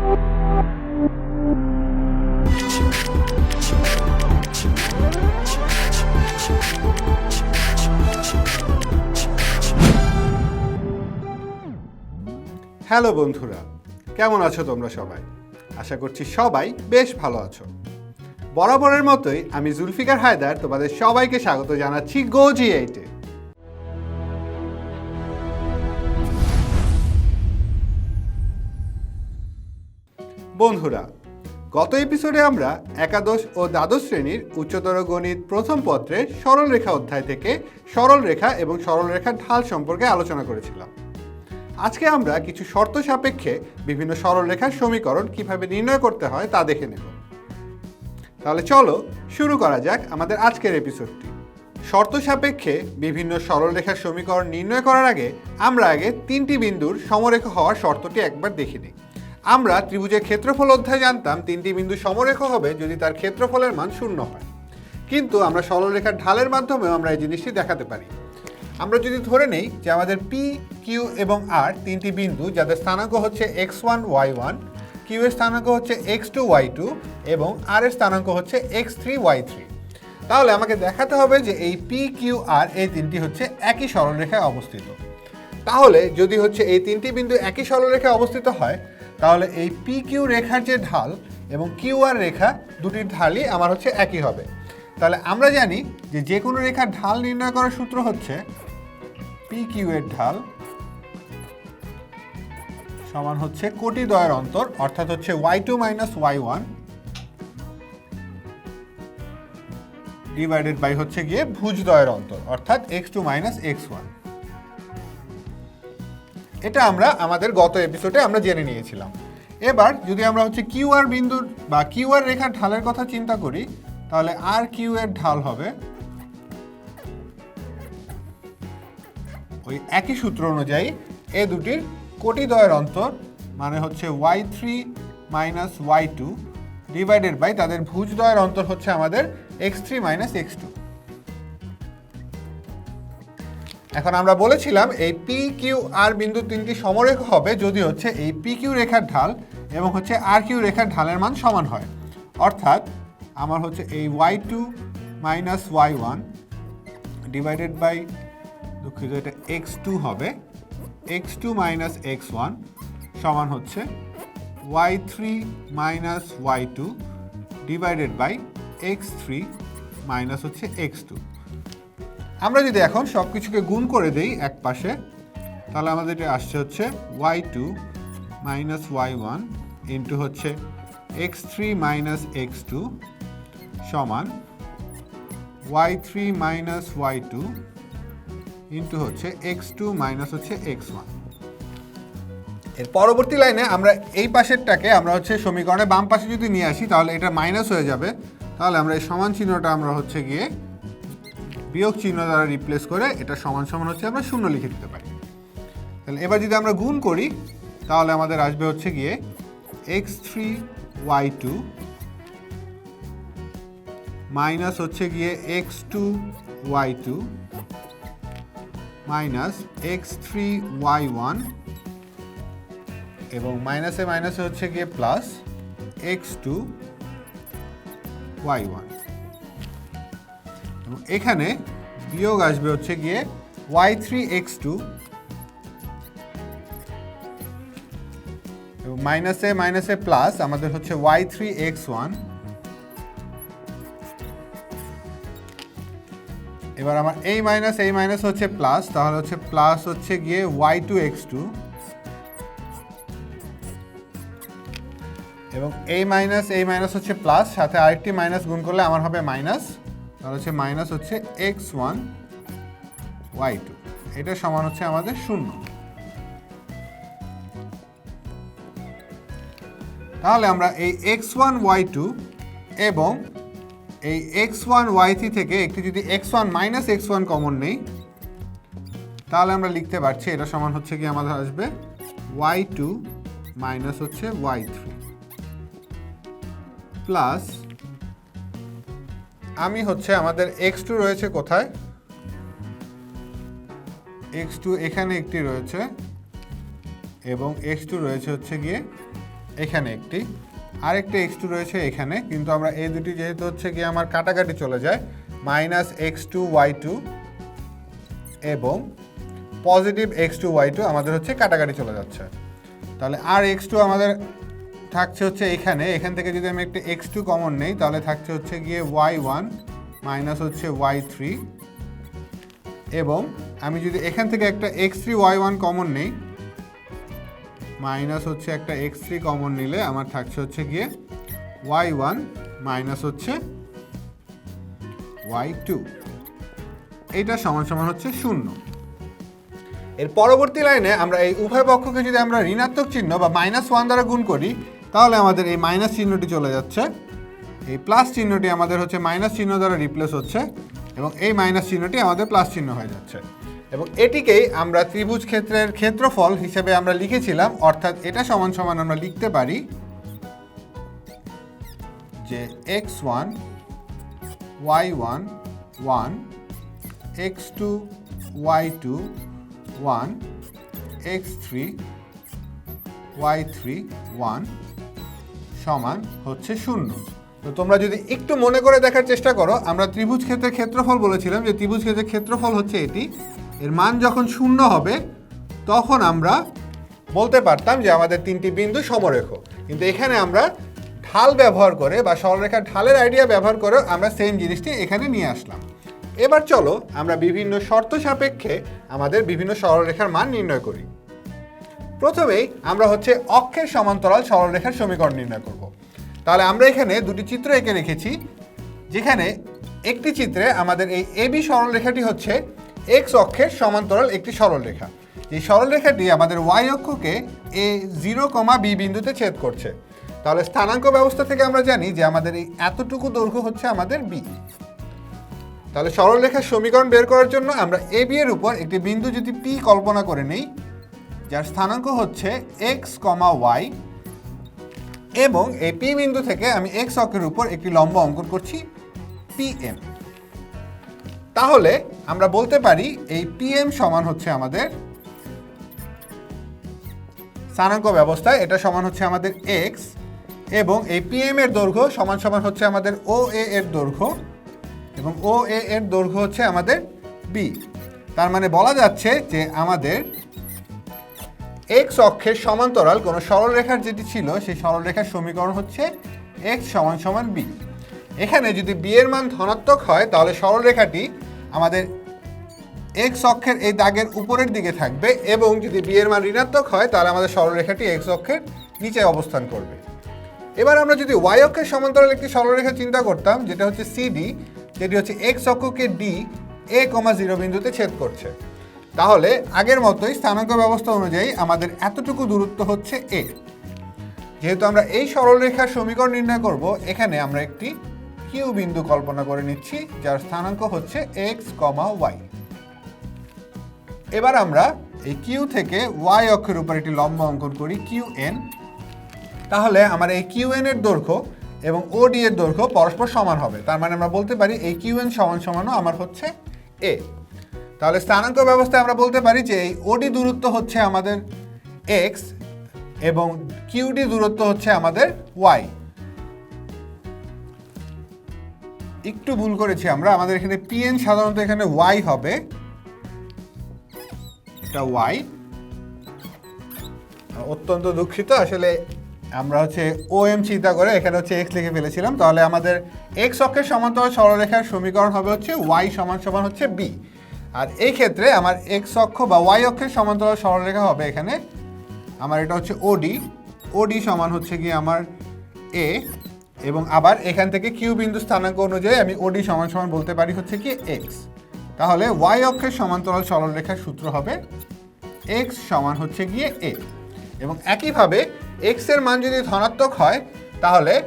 Hello বন্ধুরা, কেমন আছো তোমরা সবাই? আশা করছি সবাই বেশ ভালো আছো। বরাবরের মতোই আমি জুলফিকার হায়দার তোমাদের সবাইকে স্বাগত জানাচ্ছি গোজি এইটে বন্ধুরা, গত এপিসোডে আমরা একাদশ ও দ্বাদশ শ্রেণির উচ্চতর গণিত প্রথম পত্রের সরলরেখা অধ্যায় থেকে সরলরেখা এবং সরলরেখার ঢাল সম্পর্কে আলোচনা করেছিলাম। আজকে আমরা কিছু শর্ত সাপেক্ষে বিভিন্ন সরলরেখার সমীকরণ কীভাবে নির্ণয় করতে হয় তা দেখে নেব। তাহলে চলো শুরু করা যাক আমাদের আজকের এপিসোডটি শর্ত সাপেক্ষে বিভিন্ন সরলরেখার সমীকরণ নির্ণয় করার আগে আমরা আগে তিনটি বিন্দুর সমরেখা হওয়ার শর্তটি একবার দেখে নিই। আমরা ত্রিভুজের ক্ষেত্রফল অধ্যায় জানতাম, তিনটি বিন্দু সমরেখা হবে যদি তার ক্ষেত্রফলের মান শূন্য হয়। কিন্তু আমরা সরলরেখার ঢালের মাধ্যমেও আমরা এই জিনিসটি দেখাতে পারি। আমরা যদি ধরে নেই যে আমাদের পি কিউ এবং আর তিনটি বিন্দু, যাদের স্থানাঙ্ক হচ্ছে x one y one Q এর স্থানাঙ্ক হচ্ছে এক্স টু ওয়াই টু এবং আর এর স্থানাঙ্ক হচ্ছে এক্স থ্রি ওয়াই থ্রি তাহলে আমাকে দেখাতে হবে যে এই পি কিউ আর এই তিনটি হচ্ছে একই সরলরেখায় অবস্থিত। তাহলে যদি হচ্ছে এই তিনটি বিন্দু একই সরলরেখায় অবস্থিত হয় তাহলে এই পি কিউ রেখার যে ঢাল এবং কিউ আর রেখা দুটির ঢালই আমার হচ্ছে একই হবে। তাহলে আমরা জানি যে যে কোনো রেখার ঢাল নির্ণয় করার সূত্র হচ্ছে পি কিউ এর ঢাল সমান হচ্ছে কোটি দ্বয়ের অন্তর, অর্থাৎ হচ্ছে y two minus y one divided by হচ্ছে গিয়ে ভুজ দ্বয়ের অন্তর, অর্থাৎ x two minus x one এটা আমরা আমাদের গত এপিসোডে আমরা জেনে নিয়েছিলাম। এবার যদি আমরা হচ্ছে কিউ আর বিন্দুর বা কিউ আর রেখার ঢালের কথা চিন্তা করি, তাহলে আর কিউ এর ঢাল হবে ওই একই সূত্র অনুযায়ী এ দুটির কোটিদ্বয়ের অন্তর মানে হচ্ছে y three minus y two divided by তাদের ভুজদ্বয়ের অন্তর হচ্ছে আমাদের x three minus x two এখন আমরা বলেছিলাম এই পি কিউ আর বিন্দু তিনটি সমরেখ হবে, যদি হচ্ছে এই পি কিউ রেখার ঢাল এবং হচ্ছে আর কিউ রেখার ঢালের মান সমান হয়। অর্থাৎ আমার হচ্ছে এই y two minus y one divided by দুঃখিত, এটা এক্স টু হবে। X two minus x one সমান হচ্ছে y three minus y two divided by x three minus হচ্ছে এক্স টু আমরা যদি এখন সব কিছুকে গুণ করে দেই এক পাশে, তাহলে আমাদের এটা আসছে হচ্ছে y two minus y one into হচ্ছে x three minus x two সমান y three minus y two into হচ্ছে এক্স টু মাইনাস হচ্ছে এক্স ওয়ানের পরবর্তী লাইনে আমরা এই পাশেরটাকে আমরা হচ্ছে সমীকরণে বাম পাশে যদি নিয়ে আসি, তাহলে এটা মাইনাস হয়ে যাবে। তাহলে আমরা এই সমান চিহ্নটা আমরা হচ্ছে গিয়ে বিয়োগ চিহ্ন দ্বারা রিপ্লেস করে এটা সমান সমান হচ্ছে আমরা শূন্য লিখে দিতে পারি। তাহলে এবার যদি আমরা গুণ করি, তাহলে আমাদের আসবে হচ্ছে গিয়ে x three y two minus হচ্ছে গিয়ে x two y two minus x three y one এবং মাইনাসে মাইনাসে হচ্ছে গিয়ে plus x two y one এখানে বিয়োগ আসবে হচ্ছে গিয়ে ওয়াই থ্রি এক্স টু মাইনাসে মাইনাসে প্লাস আমাদের হচ্ছে ওয়াই থ্রি এক্স ওয়ান এবার আমার এই মাইনাস এই মাইনাস হচ্ছে প্লাস তাহলে হচ্ছে প্লাস হচ্ছে গিয়ে ওয়াই টু এক্স টু এবং এই মাইনাস এই মাইনাস হচ্ছে প্লাস সাথে আরেকটি মাইনাস গুণ করলে আমার হবে মাইনাস তাহলে হচ্ছে মাইনাস হচ্ছে এক্স ওয়ান ওয়াই টু এটা সমান হচ্ছে আমাদের শূন্য। তাহলে আমরা এই এক্স ওয়ান ওয়াই টু এবং এই এক্স ওয়ান ওয়াই থ্রি থেকে একটি যদি x one minus x one common নেই, তাহলে আমরা লিখতে পারছি এটা সমান হচ্ছে কি আমাদের আসবে ওয়াই টু মাইনাস হচ্ছে ওয়াই থ্রি প্লাস আমি হচ্ছে আমাদের এক্স টু রয়েছে কোথায়? এক্স টু এখানে একটি রয়েছে এবং এক্স টু রয়েছে হচ্ছে গিয়ে এখানে একটি। আরেকটি এক্স টু রয়েছে এখানে, কিন্তু আমরা এই দুটি যেহেতু হচ্ছে গিয়ে আমার কাটাকাটি চলে যায় minus x two y two এবং positive x two y two আমাদের হচ্ছে কাটাকাটি চলে যাচ্ছে। তাহলে আর এক্স টু আমাদের থাকছে হচ্ছে এখানে। এখান থেকে যদি আমি একটা এক্স টু কমন নেই, তাহলে থাকছে হচ্ছে গিয়ে ওয়াই ওয়ান মাইনাস হচ্ছে ওয়াই থ্রি এবং আমি যদি এখান থেকে একটা x three y one common নেই মাইনাস হচ্ছে একটা এক্স থ্রি কমন নিলে আমার থাকছে হচ্ছে গিয়ে ওয়াই ওয়ান মাইনাস হচ্ছে ওয়াই টু এইটা সমান সমান হচ্ছে শূন্য। এর পরবর্তী লাইনে আমরা এই উভয় পক্ষকে যদি আমরা ঋণাত্মক চিহ্ন বা মাইনাস ওয়ান দ্বারা গুণ করি তাহলে আমাদের এই মাইনাস চিহ্নটি চলে যাচ্ছে। এই প্লাস চিহ্নটি আমাদের হচ্ছে মাইনাস চিহ্ন দ্বারা রিপ্লেস হচ্ছে এবং এই মাইনাস চিহ্নটি আমাদের প্লাস চিহ্ন হয়ে যাচ্ছে। এবং এটিকেই আমরা ত্রিভুজ ক্ষেত্রের ক্ষেত্রফল হিসেবে আমরা লিখেছিলাম, অর্থাৎ এটা সমান সমান আমরা লিখতে পারি যে x one y one one x two y two one x three y three one সমান হচ্ছে শূন্য। তো তোমরা যদি একটু মনে করে দেখার চেষ্টা করো, আমরা ত্রিভুজ ক্ষেত্রের ক্ষেত্রফল বলেছিলাম যে ত্রিভুজ ক্ষেত্রের ক্ষেত্রফল হচ্ছে এটি। এর মান যখন শূন্য হবে, তখন আমরা বলতে পারতাম যে আমাদের তিনটি বিন্দু সমরেখ। কিন্তু এখানে আমরা ঢাল ব্যবহার করে বা সরলরেখার ঢালের আইডিয়া ব্যবহার করে আমরা সেম জিনিসটি এখানে নিয়ে আসলাম। এবার চলো আমরা বিভিন্ন শর্ত সাপেক্ষে আমাদের বিভিন্ন সরলরেখার মান নির্ণয় করি। প্রথমেই আমরা হচ্ছে অক্ষের সমান্তরাল সরলরেখার সমীকরণ নির্ণয় করব। তাহলে আমরা এখানে দুটি চিত্র এঁকে রেখেছি, যেখানে একটি চিত্রে আমাদের এই এবি সরলরেখাটি হচ্ছে এক্স অক্ষের সমান্তরাল একটি সরলরেখা। এই সরলরেখাটি আমাদের ওয়াই অক্ষকে এ জিরো কমা বি বিন্দুতে ছেদ করছে। তাহলে স্থানাঙ্ক ব্যবস্থা থেকে আমরা জানি যে আমাদের এই এতটুকু দৈর্ঘ্য হচ্ছে আমাদের বি। তাহলে সরলরেখার সমীকরণ বের করার জন্য আমরা এ বি এর উপর একটি বিন্দু যদি পি কল্পনা করে নেই যার স্থানাঙ্ক হচ্ছে এক্স কমা ওয়াই এবং এই পি বিন্দু থেকে আমি এক্স অক্ষের উপর একটি লম্ব অঙ্কন করছি পি এম তাহলে আমরা বলতে পারি এই পি এম সমান হচ্ছে আমাদের স্থানাঙ্ক ব্যবস্থায় এটা সমান হচ্ছে আমাদের এক্স এবং এই পি এম এর দৈর্ঘ্য সমান সমান হচ্ছে আমাদের ও এ এর দৈর্ঘ্য এবং ও এ এর দৈর্ঘ্য হচ্ছে আমাদের বি তার মানে বলা যাচ্ছে যে আমাদের এক্স অক্ষের সমান্তরাল কোনো সরলরেখার যেটি ছিল, সেই সরলরেখার সমীকরণ হচ্ছে এক্স সমান সমান বি এখানে যদি বি এর মান ধনাত্মক হয়, তাহলে সরলরেখাটি আমাদের এক্স অক্ষের এই দাগের উপরের দিকে থাকবে এবং যদি বি এর মান ঋণাত্মক হয়, তাহলে আমাদের সরলরেখাটি এক্স অক্ষের নিচে অবস্থান করবে। এবার আমরা যদি ওয়াই অক্ষের সমান্তরাল একটি সরলরেখা চিন্তা করতাম, যেটা হচ্ছে সিডি যেটি হচ্ছে এক্স অক্ষকে ডি এ কমা জিরো বিন্দুতে ছেদ করছে। তাহলে আগের মতোই স্থানাঙ্ক ব্যবস্থা অনুযায়ী আমাদের এতটুকু দূরত্ব হচ্ছে এ। যেহেতু আমরা এই সরলরেখার সমীকরণ নির্ণয় করব, এখানে আমরা একটি কিউ বিন্দু কল্পনা করে নিচ্ছি, যার স্থানাঙ্ক হচ্ছে এক্স কমা ওয়াই এবার আমরা এই কিউ থেকে ওয়াই অক্ষের উপর একটি লম্ব অঙ্কন করি কিউ এন তাহলে আমার এই কিউ এন এর দৈর্ঘ্য এবং ও ডি এর দৈর্ঘ্য পরস্পর সমান হবে। তার মানে আমরা বলতে পারি এই কিউ এন সমান সমানও আমার হচ্ছে এ তাহলে স্থানাঙ্ক ব্যবস্থায় আমরা বলতে পারি যে এই ওডি দূরত্ব হচ্ছে আমাদের এক্স এবং কিউডি দূরত্ব হচ্ছে আমাদের ওয়াই একটু ভুল করেছি আমরা, আমাদের এখানে পিএন সাধারণত এখানে ওয়াই হবে। এটা ওয়াই অত্যন্ত দুঃখিত, আসলে আমরা হচ্ছে ও এম চিন্তা করে এখানে হচ্ছে এক্স লিখে ফেলেছিলাম। তাহলে আমাদের এক্স অক্ষের সমান্তরাল সরলরেখার সমীকরণ হবে হচ্ছে ওয়াই সমান সমান হচ্ছে বি আর এই ক্ষেত্রে আমার এক্স অক্ষ বা ওয়াই অক্ষের সমান্তরাল সরলরেখা হবে এখানে। আমার এটা হচ্ছে ওডি ওডি সমান হচ্ছে কি আমার এ এবং আবার এখান থেকে কিউ বিন্দু স্থানাঙ্ক অনুযায়ী আমি ওডি সমান সমান বলতে পারি হচ্ছে কি এক্স তাহলে ওয়াই অক্ষের সমান্তরাল সরলরেখার সূত্র হবে এক্স সমান হচ্ছে গিয়ে এ এবং একইভাবে এক্সের মান যদি ধনাত্মক হয়, তাহলে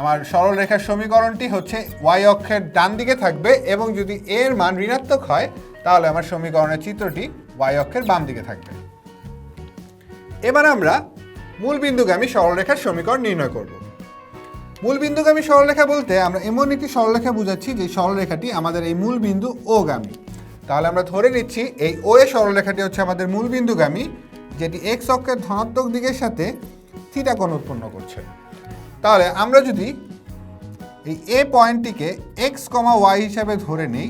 আমার সরলরেখার সমীকরণটি হচ্ছে ওয়াই অক্ষের ডান দিকে থাকবে এবং যদি এর মান ঋণাত্মক হয়, তাহলে আমার সমীকরণের চিত্রটি ওয়াই অক্ষের বাম দিকে থাকবে। এবার আমরা মূল বিন্দুগামী সরলরেখার সমীকরণ নির্ণয় করব। মূল বিন্দুগামী সরলরেখা বলতে আমরা এমন একটি সরলরেখা বুঝাচ্ছি যে সরলরেখাটি আমাদের এই মূল বিন্দু ও গামী। তাহলে আমরা ধরে নিচ্ছি এই ও এ সরলরেখাটি হচ্ছে আমাদের মূল বিন্দুগামী যেটি এক্স অক্ষের ধনাত্মক দিকের সাথে থিটা কোণ উৎপন্ন করছে। তাহলে আমরা যদি এই এ পয়েন্টটিকে এক্স কমা ওয়াই হিসাবে ধরে নেই,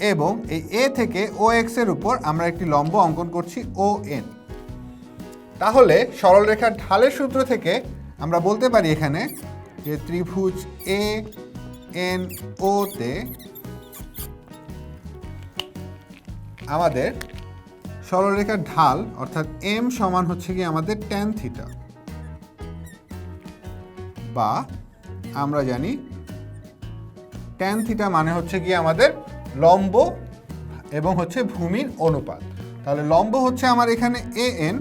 এবং এই এ থেকে ও এক্সের উপর আমরা একটি লম্ব অঙ্কন করছি ও এন তাহলে সরলরেখার ঢালের সূত্র থেকে আমরা বলতে পারি এখানে যে ত্রিভুজ এ এন ও তে আমাদের সরলরেখার ঢাল অর্থাৎ এম সমান হচ্ছে কি আমাদের ট্যান থিটা বা আমরা জানি ট্যান থিটা মানে হচ্ছে কি আমাদের লম্ব এবং হচ্ছে ভূমির অনুপাত। তাহলে লম্ব হচ্ছে আমার এখানে এ এন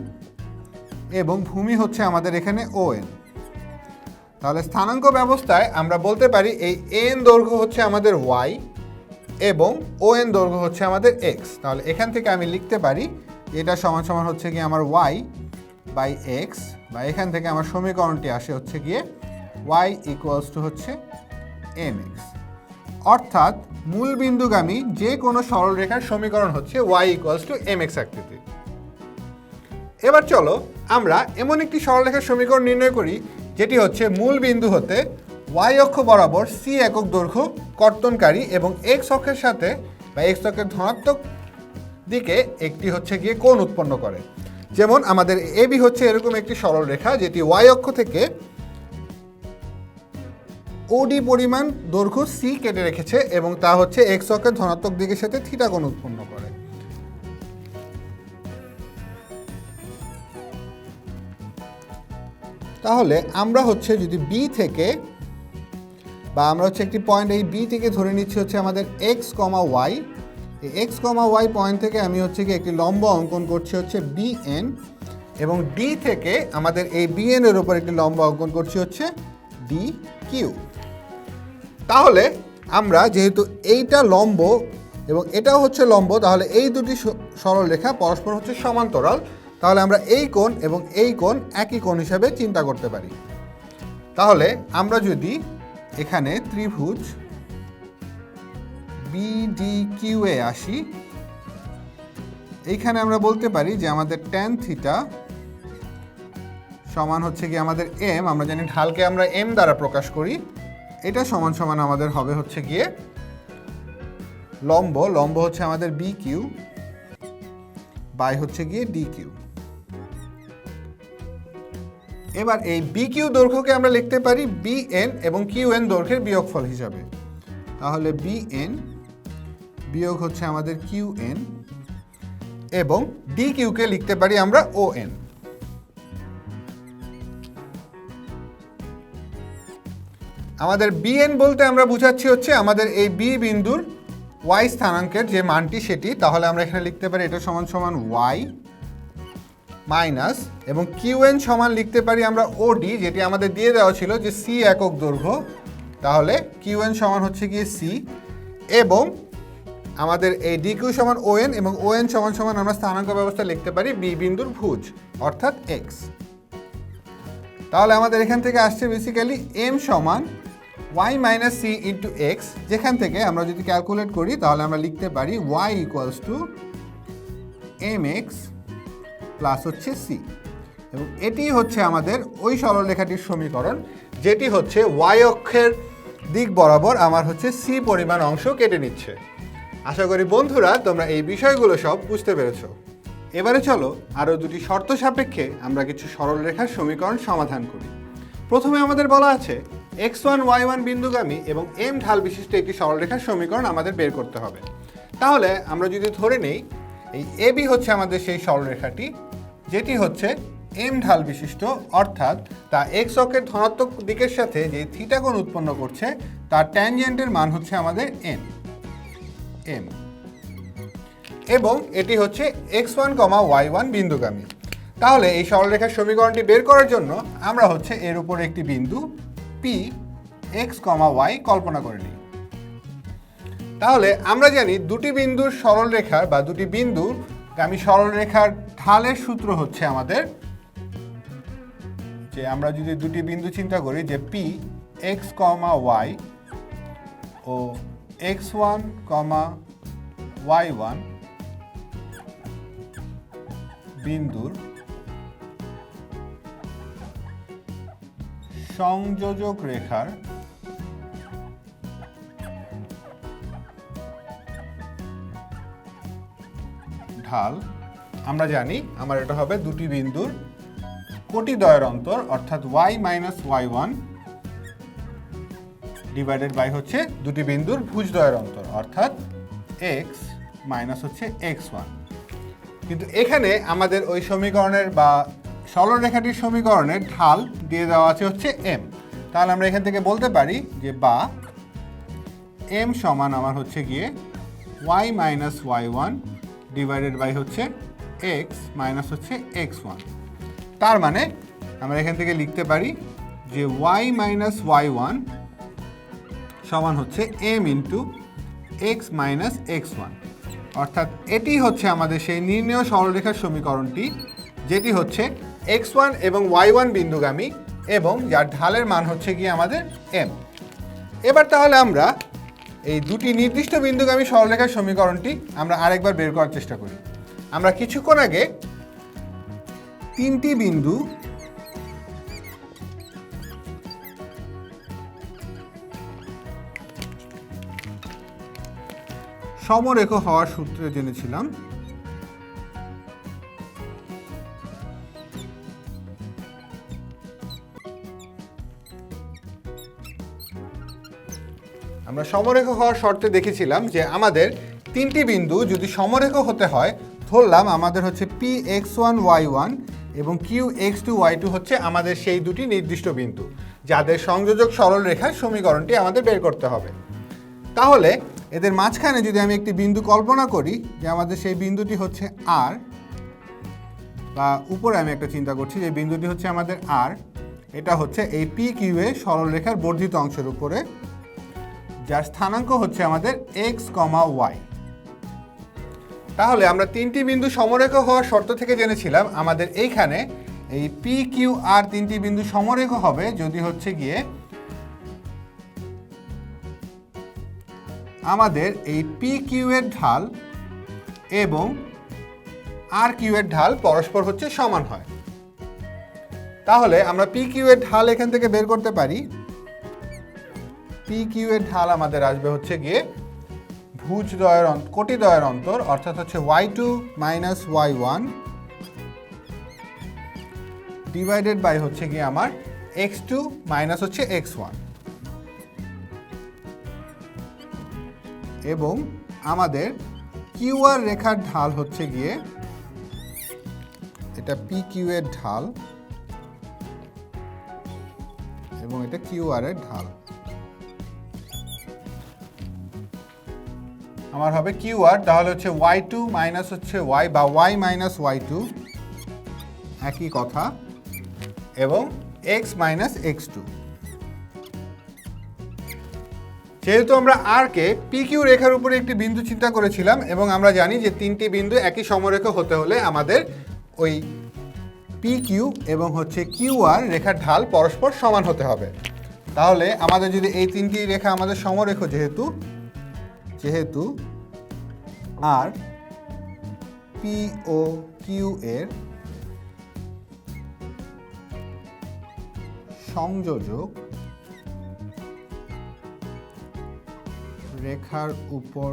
এবং ভূমি হচ্ছে আমাদের এখানে ও এন তাহলে স্থানাঙ্ক ব্যবস্থায় আমরা বলতে পারি এই এন দৈর্ঘ্য হচ্ছে আমাদের ওয়াই এবং ও এন দৈর্ঘ্য হচ্ছে আমাদের এক্স তাহলে এখান থেকে আমি লিখতে পারি এটা সমান সমান হচ্ছে কি আমার ওয়াই বাই এক্স বা এখান থেকে আমার সমীকরণটি আসে হচ্ছে গিয়ে ওয়াই ইকুয়ালস টু হচ্ছে এম এক্স অর্থাৎ মূল বিন্দুগামী যে কোনো সরলরেখার সমীকরণ হচ্ছে y equals to m x আকৃতি এবার চলো আমরা এমন একটি সরলরেখার সমীকরণ নির্ণয় করি, যেটি হচ্ছে মূল বিন্দু হতে ওয়াই অক্ষ বরাবর সি একক দৈর্ঘ্য কর্তনকারী এবং এক্স অক্ষের সাথে বা এক্স অক্ষের ধনাত্মক দিকে একটি হচ্ছে গিয়ে কোণ উৎপন্ন করে। যেমন আমাদের এবি হচ্ছে এরকম একটি সরলরেখা, যেটি ওয়াই অক্ষ থেকে ওডি পরিমাণ দৈর্ঘ্য সি কেটে রেখেছে এবং তা হচ্ছে এক্স অক্ষের ধনাত্মক দিকের সাথে থিটা কোণ উৎপন্ন করে। তাহলে আমরা হচ্ছে যদি বি থেকে বা আমরা হচ্ছে একটি পয়েন্ট এই বি থেকে ধরে নিচ্ছি হচ্ছে আমাদের এক্স কমা ওয়াই এই এক্স কমা ওয়াই পয়েন্ট থেকে আমি হচ্ছে কি একটি লম্ব অঙ্কন করছি হচ্ছে বি এন এবং ডি থেকে আমাদের এই বি এন এর উপর একটি লম্ব অঙ্কন করছি হচ্ছে ডি কিউ তাহলে আমরা যেহেতু এইটা লম্ব এবং এটাও হচ্ছে লম্ব, তাহলে এই দুটি সরলরেখা পরস্পর হচ্ছে সমান্তরাল। তাহলে আমরা এই কোণ এবং এই কোণ একই কোণ হিসাবে চিন্তা করতে পারি। তাহলে আমরা যদি এখানে ত্রিভুজ বিডি কিউ এ আসি, এইখানে আমরা বলতে পারি যে আমাদের ট্যান থিটা সমান হচ্ছে কি আমাদের এম আমরা জানি ঢালকে আমরা এম দ্বারা প্রকাশ করি। এটা সমান সমান আমাদের হবে হচ্ছে গিয়ে লম্ব লম্ব হচ্ছে আমাদের বি কিউ বাই হচ্ছে গিয়ে ডি কিউ এবার এই বি কিউ দৈর্ঘ্যকে আমরা লিখতে পারি বি এন এবং কিউ এন দৈর্ঘ্যের বিয়োগফল হিসাবে। তাহলে বি এন বিয়োগ হচ্ছে আমাদের কিউ এন এবং ডি কিউকে লিখতে পারি আমরা ও এন আমাদের বিএন বলতে আমরা বুঝাচ্ছি হচ্ছে আমাদের এই বি বিন্দুর ওয়াই স্থানাঙ্কের যে মানটি সেটি। তাহলে আমরা এখানে লিখতে পারি এটা সমান সমান ওয়াই মাইনাস এবং কিউএন সমান লিখতে পারি আমরা ওডি যেটি আমাদের দিয়ে দেওয়া ছিল যে সি একক দৈর্ঘ্য। তাহলে কিউএন সমান হচ্ছে গিয়ে সি এবং আমাদের এই ডি কিউ সমান ওএন এবং ওএন সমান সমান আমরা স্থানাঙ্ক ব্যবস্থা লিখতে পারি বি বিন্দুর ভুজ, অর্থাৎ এক্স তাহলে আমাদের এখান থেকে আসছে বেসিক্যালি এম সমান y minus c into x যেখান থেকে আমরা যদি ক্যালকুলেট করি, তাহলে আমরা লিখতে পারি y equals to m x plus হচ্ছে সি এবং এটি হচ্ছে আমাদের ওই সরলরেখাটির সমীকরণ, যেটি হচ্ছে ওয়াই অক্ষের দিক বরাবর আমার হচ্ছে সি পরিমাণ অংশ কেটে নিচ্ছে। আশা করি বন্ধুরা, তোমরা এই বিষয়গুলো সব বুঝতে পেরেছ। এবারে চলো, আরও দুটি শর্ত সাপেক্ষে আমরা কিছু সরলরেখার সমীকরণ সমাধান করি। প্রথমে আমাদের বলা আছে এক্স ওয়ান ওয়াই ওয়ান বিন্দুগামী এবং এম ঢাল বিশিষ্ট একটি সরলরেখার সমীকরণ আমাদের বের করতে হবে। তাহলে আমরা যদি ধরে নেই, এই এবি হচ্ছে আমাদের সেই সরলরেখাটি, যেটি হচ্ছে এম ঢাল বিশিষ্ট, অর্থাৎ তা এক্স অক্ষের ধনাত্মক দিকের সাথে যে থিটাকোণ উৎপন্ন করছে, তার ট্যানজেন্টের মান হচ্ছে আমাদের এন এম এবং এটি হচ্ছে x one comma y one বিন্দুগামী। তাহলে এই সরলরেখার সমীকরণটি বের করার জন্য আমরা হচ্ছে এর উপর একটি বিন্দু পি এক্স কমা ওয়াই কল্পনা করে নিই। তাহলে আমরা জানি দুটি বিন্দুর সরলরেখার বা দুটি বিন্দুর গামী সরলরেখার ঢালের সূত্র হচ্ছে আমাদের যে আমরা যদি দুটি বিন্দু চিন্তা করি যে পি এক্স কমা ওয়াই ও x one comma y one বিন্দুর সংযোজক রেখার ঢাল। আমরা জানি আমার এটা হবে দুটি বিন্দুর কোটি দ্বয়ের অন্তর, অর্থাৎ y minus y one divided by হচ্ছে দুটি বিন্দুর ভুজদ্বয়ের অন্তর, অর্থাৎ এক্স মাইনাস হচ্ছে এক্স ওয়ান কিন্তু এখানে আমাদের ওই সমীকরণের বা সরলরেখাটির সমীকরণের ঢাল দিয়ে দেওয়া আছে হচ্ছে এম তাহলে আমরা এখান থেকে বলতে পারি যে বা এম সমান আমার হচ্ছে গিয়ে y minus y one divided by হচ্ছে এক্স মাইনাস হচ্ছে এক্স ওয়ান তার মানে আমরা এখান থেকে লিখতে পারি যে ওয়াই মাইনাস ওয়াই ওয়ান সমান হচ্ছে m into x minus x one অর্থাৎ এটি হচ্ছে আমাদের সেই নির্ণয় সরলরেখার সমীকরণটি, যেটি হচ্ছে এক্স ওয়ান এবং ওয়াই ওয়ান বিন্দুগামী এবং যার ঢালের মান হচ্ছে গিয়ে আমাদের এম এবার তাহলে আমরা এই দুটি নির্দিষ্ট বিন্দুগামী সরলরেখার সমীকরণটি আমরা আরেকবার বের করার চেষ্টা করি। আমরা কিছুক্ষণ আগে তিনটি বিন্দু সমরেখ হওয়ার সূত্রে জেনেছিলাম। আমরা সমরেখ হওয়ার শর্তে দেখেছিলাম যে আমাদের তিনটি বিন্দু যদি সমরেখ হতে হয়, ধরলাম আমাদের হচ্ছে P x one y one এবং Q x two y two হচ্ছে আমাদের সেই দুটি নির্দিষ্ট বিন্দু, যাদের সংযোজক সরল রেখার সমীকরণটি আমাদের বের করতে হবে। তাহলে এদের মাঝখানে যদি আমি একটি বিন্দু কল্পনা করি যে আমাদের সেই বিন্দুটি হচ্ছে আর বা উপরে আমি একটা চিন্তা করছি যে বিন্দুটি হচ্ছে আমাদের আর এটা হচ্ছে এই পি কিউ এ সরলরেখার বর্ধিত অংশের উপরে। যার স্থানাঙ্ক হচ্ছে আমাদের এক্স কমা ওয়াই তাহলে আমরা তিনটি বিন্দু সমরেখ হওয়ার শর্ত থেকে জেনেছিলাম। আমাদের এইখানে এই পি কিউ আর তিনটি বিন্দু সমরেখ হবে, যদি হচ্ছে গিয়ে আমাদের এই পি কিউ এর ঢাল এবং আর কিউ এর ঢাল পরস্পর হচ্ছে সমান হয়। তাহলে আমরা পি কিউ এর ঢাল এখান থেকে বের করতে পারি। পি কিউ এর ঢাল আমাদের আসবে হচ্ছে গিয়ে ভুজ দয়ের কোটি দয়ের অন্তর, অর্থাৎ হচ্ছে y two minus y one divided by হচ্ছে গিয়ে আমার এক্স টু মাইনাস হচ্ছে এক্স ওয়ান এবং আমাদের কিউআর রেখার ঢাল হচ্ছে গিয়ে এটা পি কিউ এর ঢাল এবং এটা কিউআর এর ঢাল। আমার হবে কিউআর, তাহলে হচ্ছে ওয়াই টু মাইনাস হচ্ছে ওয়াই বা ওয়াই মাইনাস ওয়াই টু একই কথা, এবং এক্স মাইনাস এক্স টু যেহেতু আমরা আর কে পি কিউ রেখার উপরে একটি বিন্দু চিন্তা করেছিলাম, এবং আমরা জানি যে তিনটি বিন্দু একই সমরেখ হতে হলে আমাদের ওই পি কিউ এবং হচ্ছে কিউ আর রেখার ঢাল পরস্পর সমান হতে হবে। তাহলে আমাদের যদি এই তিনটি রেখা আমাদের সমরেখ যেহেতু যেহেতু আর পি ও কিউ এর সংযোজক রেখার উপর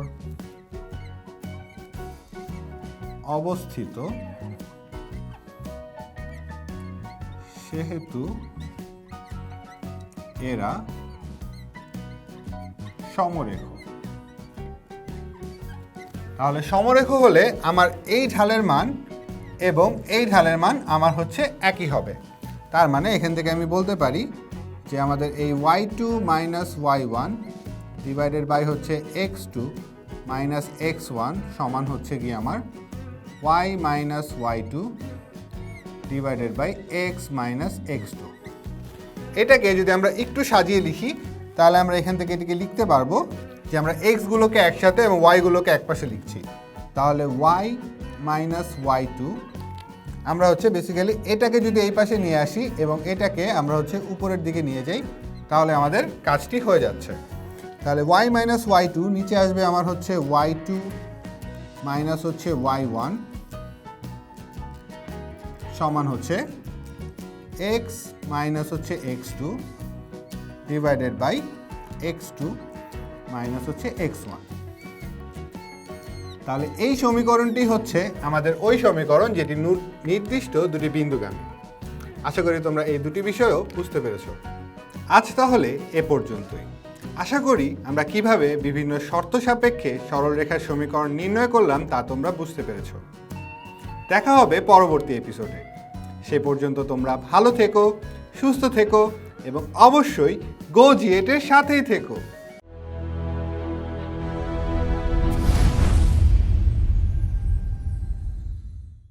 অবস্থিত সেহেতু এরা সমরেখ। তাহলে সমরেখ হলে আমার এই ঢালের মান এবং এই ঢালের মান আমার হচ্ছে একই হবে। তার মানে এখান থেকে আমি বলতে পারি যে আমাদের এই y two minus y one divided by হচ্ছে x two minus x one সমান হচ্ছে গিয়ে আমার y minus y two divided by x minus x two এটাকে যদি আমরা একটু সাজিয়ে লিখি, তাহলে আমরা এখান থেকে এটিকে লিখতে পারব যে আমরা এক্সগুলোকে একসাথে এবং ওয়াইগুলোকে একপাশে লিখছি। তাহলে ওয়াই মাইনাস ওয়াই টু আমরা হচ্ছে বেসিক্যালি এটাকে যদি এই পাশে নিয়ে আসি এবং এটাকে আমরা হচ্ছে উপরের দিকে নিয়ে যাই, তাহলে আমাদের কাজটি হয়ে যাচ্ছে। তাহলে ওয়াই মাইনাস ওয়াই টু নিচে আসবে আমার হচ্ছে ওয়াই টু মাইনাস হচ্ছে ওয়াই ওয়ান সমান হচ্ছে এক্স মাইনাস হচ্ছে x two divided by x two minus হচ্ছে এক্স ওয়ান তাহলে এই সমীকরণটি হচ্ছে আমাদের ওই সমীকরণ যেটি নির্দিষ্ট দুটি বিন্দুগামী। আশা করি তোমরা এই দুটি বিষয়ও বুঝতে পেরেছ। আজ তাহলে এ পর্যন্তই। আশা করি আমরা কীভাবে বিভিন্ন শর্ত সাপেক্ষে সরলরেখার সমীকরণ নির্ণয় করলাম তা তোমরা বুঝতে পেরেছ। দেখা হবে পরবর্তী এপিসোডে সে পর্যন্ত তোমরা ভালো থেকো, সুস্থ থেকো এবং অবশ্যই গো জিয়েটের সাথেই থেকো।